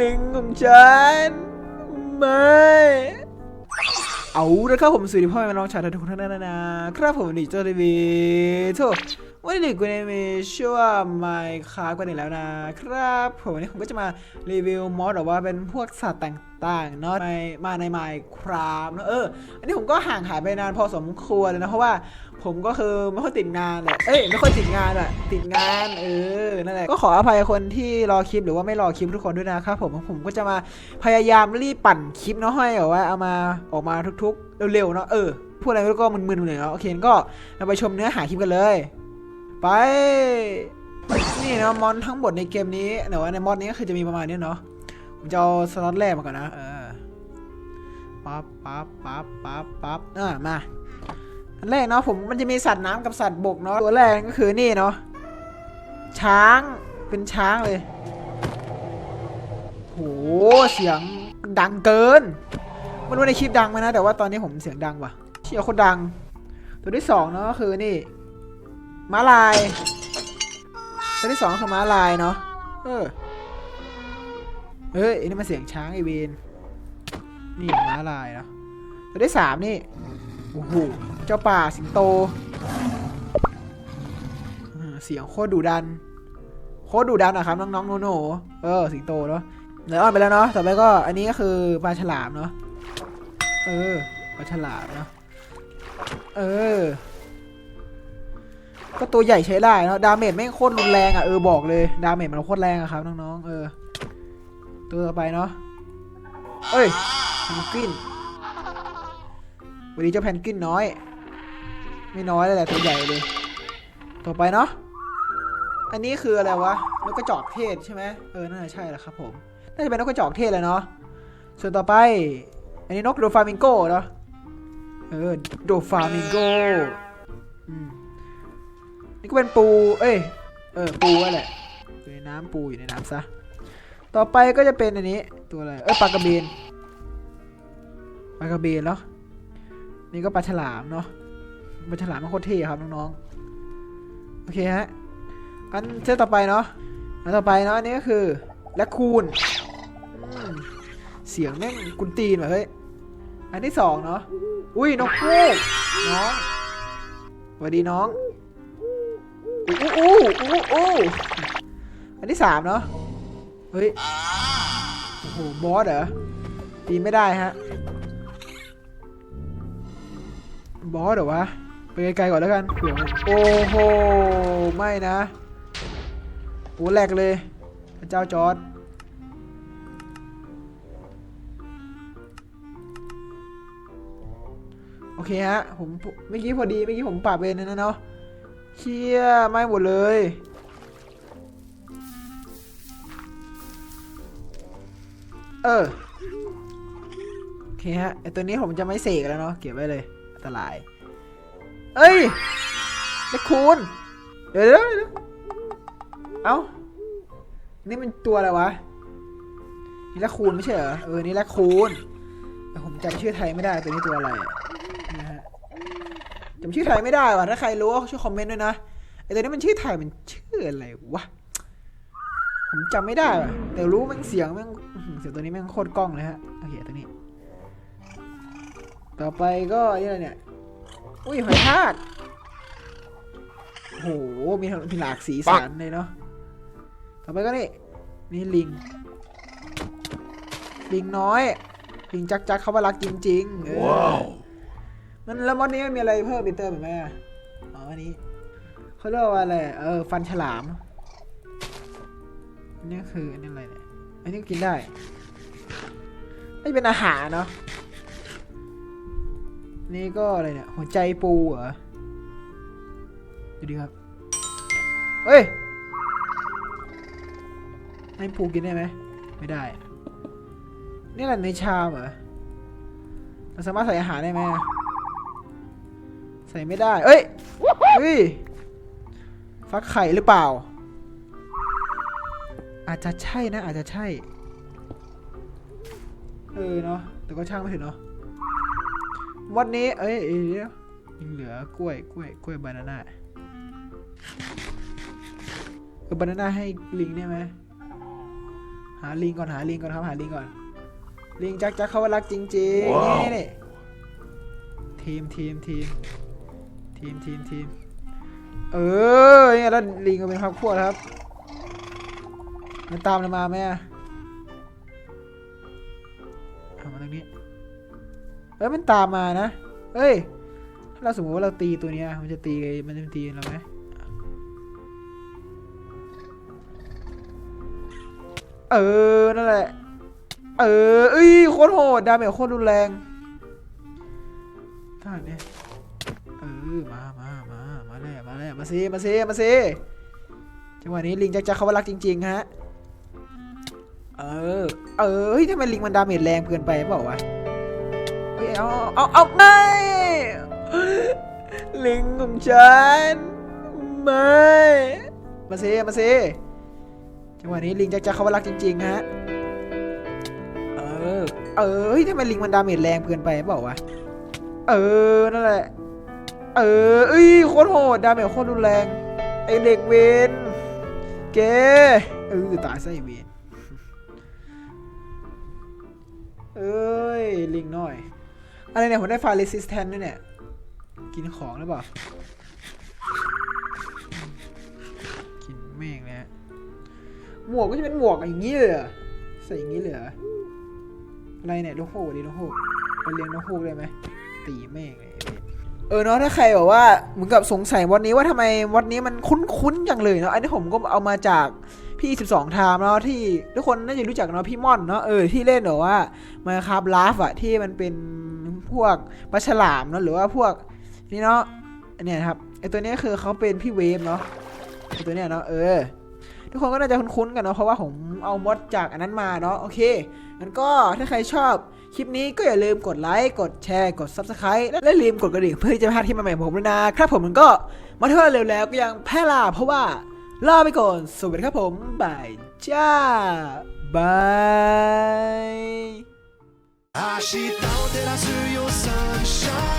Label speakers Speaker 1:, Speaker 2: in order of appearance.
Speaker 1: ลิงของฉัน ไม่ เอาละครับผมสวัสดีพ่อแม่น้องชาวไทยทุกคนท่านนะนะครับผมนี่เจ้าทีวีโถ วันนี้กูเนี่ยมีชื่อว่าไมค์คากันอีกแล้วนะครับผมวันนี้ผมก็จะมารีวิวมอดหรือว่าเป็นพวกสัตว์ต่างๆเนาะในมาในไมค์ครามเนอะเออ อันนี้ผมก็ห่างหายไปนานพอสมควรเลยนะ เพราะว่าผมก็คือไม่ค่อยติดงานเลยเอ้ยไม่ค่อยติดงานอะติดงานเออนั่นแหละก็ขออภัยคนที่รอคลิปหรือว่าไม่รอคลิปทุกคนด้วยนะครับผมผมก็จะมาพยายามรีบปั่นคลิปเนาะให้แบบว่าเอามาออกมาทุกๆ เร็วๆเนาะเออพูดอะไรก็มึนๆเลยเนาะโอเคก็เราไปชมเนื้อหาคลิปกันเลย ไป นี่นะมอนทั้งหมดในเกมนี้แต่ว่าในมอดนี้ก็คือจะมีประมาณนี้เนาะผมจะเอาสล็อตแรกมาก่อนนะเออปั๊บปั๊บปั๊บปั๊บปั๊บอ่ามาอันแรกเนาะผมมันจะมีสัตว์น้ำกับสัตว์บกเนาะตัวแรกก็คือนี่เนาะช้างเป็นช้างเลยโหเสียงดังเกินมันว่าในคลิปดังไหมนะแต่ว่าตอนนี้ผมเสียงดังว่ะเชียร์คนดัง ตัวที่สองเนาะก็คือนี่ ม้าลายตัวที่สองคือม้าลายเนาะ เออ เฮ้ยอันนี้มันเสียงช้างไอเวนนี่ม้าลายเนาะตัวที่สามนี่ โอ้โห เจ้าป่าสิงโต เสียงโคตรดุดัน โคตรดุดันนะครับน้องๆหนูๆเออ สิงโตเนาะเดี๋ยวอ่อนไปแล้วเนาะ ต่อไปก็อันนี้ก็คือปลาฉลามเนาะ เออ ปลาฉลามเนาะ เออ ก็ตัวใหญ่ใช้ได้เนาะดาเมจไม่งโคตรรุนแรงอะเออบอกเลยดาเมจมันโคตรแรงอะครับน้องๆเออ ตัวต่อไปเนาะเอ้ยเพนกวินวันนี้เจ้าแพนกวินน้อย ไม่น้อยเลยแหละตัวใหญ่เลย ต่อไปเนาะอันนี้คืออะไรวะนกกระจอกเทศใช่ไหมเออน่าจะใช่แหละครับผมน่าจะเป็นนกกระจอกเทศเลยเนาะส่วนต่อไป อันนี้นกโดฟามิงโกเนาะเออโดฟามิงโกอืม นี่ก็เป็นปู เอ้ย เออ ปูนั่นแหละอยู่ในน้ำปูอยู่ในน้ำซะ ต่อไปก็จะเป็นอันนี้ ตัวอะไร เอ้ย ปลากระเบน ปลากระเบนเนาะ นี่ก็ปลาฉลามเนาะ ปลาฉลามมันโคตรเท่ครับน้องๆ โอเคฮะ อันเจ้าต่อไปเนาะ อันต่อไปเนาะอันนี้ก็คือแลคคูนเสียงแม่งกุนตีนว่ะเฮ้ย อันที่สองเนาะ อุ้ยนกฮูกน้องสวัสดีน้อง อู้อู้อู้อู้อันที่สามเนาะ เฮ้ย โอ้โห บอสเหรอตีไม่ได้ฮะ บอสเหรอวะ ไปไกลๆก่อนแล้วกันเผื่อโอ้โห ไม่นะโอ้แหลกเลย พระเจ้าจอร์ดโอเคฮะ ผมเมื่อกี้พอดี เมื่อกี้ผมปรับเองนะเนาะ เชี่ยไม่หมดเลย เออโอเคฮะไอตัวนี้ผมจะไม่เสกแล้วเนาะเก็บไว้เลยอันตราย เอ้ยแลคคูนเดี๋ยวเดี๋ยวเอ้านี่มันตัวอะไรวะนี่แลคคูนไม่ใช่เหรอเออนี่แลคคูนแต่ผมจำชื่อไทยไม่ได้ตัวนี้ตัวอะไร จำชื่อไทยไม่ได้ว่ะถ้าใครรู้ก็ช่วยคอมเมนต์ด้วยนะไอตัวนี้มันชื่อไทยมันชื่ออะไรวะผมจำไม่ได้ว่ะแต่รู้มันเสียงมันเสียงตัวนี้มันโคตรกล้องเลยฮะโอเคตัวนี้ ต่อไปก็นี่อะไรเนี่ยอุ้ยหอยทากโหมีทั้งมีหลากสีสันเลยเนาะต่อไปก็นี่นี่ลิงลิงน้อยลิงจักจักเขาว่ารักจริงๆเออ มันแล้วมอนนี้มีอะไรเพิ่มอีกเติมอีกไหมอะอ๋ออันนี้เขาเรียกว่าอะไรเออฟันฉลามอันนี้คืออันนี้อะไรเนี่ยอันนี้กินได้ไม่เป็นอาหารเนาะนี่ก็อะไรเนี่ยหัวใจปูเหรอดูดิครับเฮ้ยให้ปูกินได้ไหมไม่ได้ นี่แหละในชามเหรอเราสามารถใส่อาหารได้ไหมอะ ใส่ไม่ได้ เอ้ยเฮ้ยฟักไข่หรือเปล่า อาจจะใช่นะ อาจจะใช่ เออเนาะ แต่ก็ช่างไม่ถึงเนาะ วันนี้ เอ้ยเอ้ยเดี๋ยวยังเหลือกล้วย กล้วย กล้วยบานาน่าเออบานาน่าให้ลิงได้ไหมหหาลิงก่อน หาลิงก่อนครับ หาลิงก่อน ลิงจักจักเขาว่ารักจริงๆนี่นี่ทีมทีมทีม ทีมทีมทีมเออเนี่ยแล้วลิงก็เป็นครอบครัวแล้วครับ มันตามเรามาไหมอะเอามาตรงนี้เอ้ยมันตามมานะเอ้ยถ้าเราสมมติว่าเราตีตัวเนี้ยมันจะตีมันจะตีเราไหมเออ นั่นแหละ เออเอ้ยโคตรโหด ดาเมจโคตรรุนแรงท่าเนี่ย ออมามามามาแล้วมาแล้วมาซิมาซิมาซิจังหวะนี้ลิงจักจะเขาว่ารักจริง ๆ ฮะ เออ เออฮ้ยทำไมลิงมันดาเมจแรงเกินไปเปล่าวะเฮ้ยเอาเอาเอาไม่ลิงของฉันไม่มาซิมาซิจังหวะนี้ลิงจักจะเขาว่ารักจริง ๆ ฮะ เออ เออฮ้ยทำไมลิงมันดาเมจแรงเกินไปเปล่าวะ เออ นั่นแหละ เออเอ้ยโคตรโหดดาเมจโคตรรุนแรงไอเด็กเวนเกเออตายซะไอเวนเอ้ย ลิงน่อย อะไรเนี่ย ผมได้ไฟ resistant ด้วยเนี่ย กินของหรือเปล่า กินแม่งนะฮะหมวกก็จะเป็นหมวกอย่างนี้เลยเหรอใส่อย่างนี้เลยเหรออะไรเนี่ยนกฮูกดินกฮูกไปเลี้ยงนกฮูกได้ไหมตีแม่งเลย อเออเนาะถ้าใครบอกว่าเหมือนกับสงสัยวันนี้ว่าทำไมวันนี้มันคุ้นๆอย่างเลยเนาะอันนี้ผมก็เอามาจากพี่ 12ไทม์เนาะที่ทุกคนน่าจะรู้จักเนาะพี่ม่อนเนาะเออที่เล่นแบบว่ามาครับลาฟอะที่มันเป็นพวกปลาฉลามเนาะหรือว่าพวกนี่เนาะอันเนี้ยครับไอตัวเนี้ยคือเขาเป็นพี่เวฟเนาะไอตัวเนี้ยเนาะเออ ทุกคนก็น่าจะคุ้นๆกันเนาะเพราะว่าผมเอามดจากอันนั้นมาเนาะโอเคงั้นก็ถ้าใครชอบคลิปนี้ก็อย่าลืมกดไลค์กดแชร์กด Subscribe และอย่าลืมกดกระดิ่งเพื่อที่จะไม่พลาดคลิปใหม่ๆของผมด้วยนะครับผมมันก็มาเท่าเร็วแล้วก็ยังแพร่ลาเพราะว่าลาไปก่อนสวัสดีครับผมบายจ้าบาย
Speaker 2: 明日を照らすよサンシャ